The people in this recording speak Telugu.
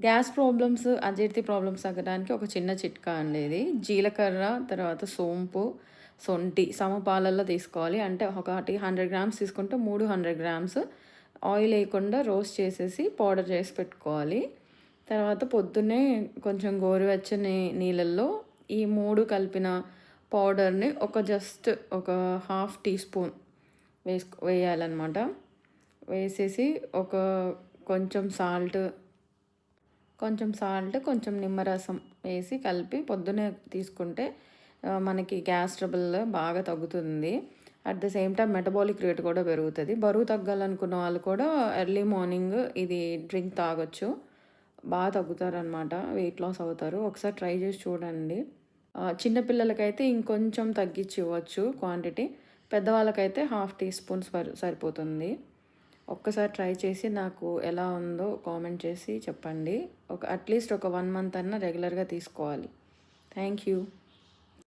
గ్యాస్ ప్రాబ్లమ్స్, అజీర్తి ప్రాబ్లమ్స్ తగ్గడానికి ఒక చిన్న చిట్కా అండి ఇది. జీలకర్ర, తర్వాత సోంపు, సొంటి సమపాలల్లో తీసుకోవాలి. అంటే ఒకటి 100 గ్రామ్స్ తీసుకుంటే 3 100 గ్రామ్స్ ఆయిల్ వేయకుండా రోస్ట్ చేసేసి పౌడర్ చేసి పెట్టుకోవాలి. తర్వాత పొద్దున్నే కొంచెం గోరువెచ్చని నీళ్ళల్లో ఈ మూడు కలిపిన పౌడర్‌ని ఒక జస్ట్ ఒక హాఫ్ టీ స్పూన్ వేసుకో వేయాలన్నమాట వేసేసి ఒక కొంచెం సాల్ట్ కొంచెం సాల్ట్, కొంచెం నిమ్మరసం వేసి కలిపి పొద్దున్నే తీసుకుంటే మనకి గ్యాస్ ట్రబుల్ బాగా తగ్గుతుంది. At the same time metabolic rate కూడా పెరుగుతుంది బరువు తగ్గాలనుకున్న వాళ్ళు కూడా ఎర్లీ మార్నింగ్ ఇది డ్రింక్ తాగొచ్చు. బాగా తగ్గుతారనమాట. వెయిట్ లాస్ అవుతారు. ఒకసారి ట్రై చేసి చూడండి. చిన్నపిల్లలకైతే ఇంకొంచెం తగ్గించి ఇవ్వచ్చు క్వాంటిటీ. పెద్దవాళ్ళకైతే హాఫ్ టీ స్పూన్ సరి సరిపోతుంది. ఒక్కసారి ట్రై చేసి నాకు ఎలా ఉందో కామెంట్ చేసి చెప్పండి. ఒక అట్‌లీస్ట్ ఒక వన్ మంత్ అన్నా రెగ్యులర్‌గా తీసుకోవాలి. Thank you.